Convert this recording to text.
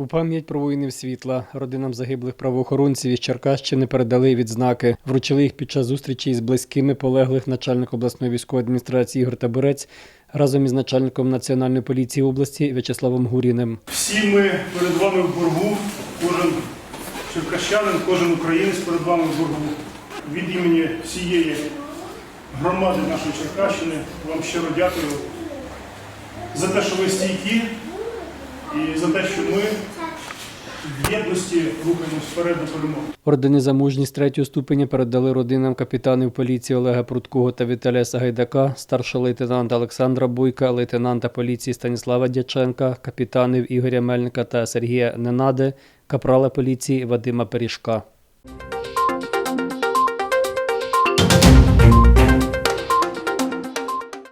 У пам'ять про воїнів світла родинам загиблих правоохоронців із Черкащини передали відзнаки. Вручили їх під час зустрічі із близькими полеглих начальник обласної військової адміністрації Ігор Табурець разом із начальником національної поліції області В'ячеславом Гуріним. Всі ми перед вами в боргу, кожен черкащанин, кожен українець перед вами в боргу. Від імені всієї громади нашої Черкащини вам щиро дякую за те, що ви стійкі, і за те, що ми в єдності рухаємось вперед до перемоги. Ордени за мужність третього ступеня передали родинам капітанів поліції Олега Прудкого та Віталія Сагайдака, старшого лейтенанта Олександра Буйка, лейтенанта поліції Станіслава Дяченка, капітанів Ігоря Мельника та Сергія Ненади, капрала поліції Вадима Пиріжка.